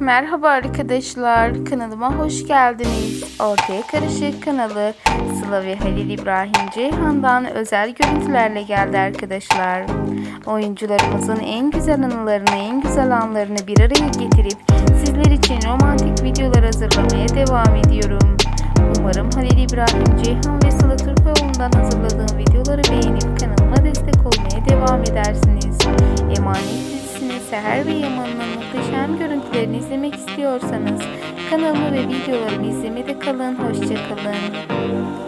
Merhaba arkadaşlar, kanalıma hoş geldiniz. Ortaya Karışık kanalı Sıla ve Halil İbrahim Ceyhan'dan özel görüntülerle geldi arkadaşlar. Oyuncularımızın en güzel anılarını, en güzel anlarını bir araya getirip sizler için romantik videolar hazırlamaya devam ediyorum. Umarım Halil İbrahim Ceyhan ve Sıla Türkoğlu'ndan hazırladığım videoları beğenip kanalıma destek olmaya devam edersiniz. Emanet dizisini Seher ve Yaman'ın muhteşem görüntülerini izlemek istiyorsanız kanalımı ve videolarımı izlemede kalın. Hoşçakalın.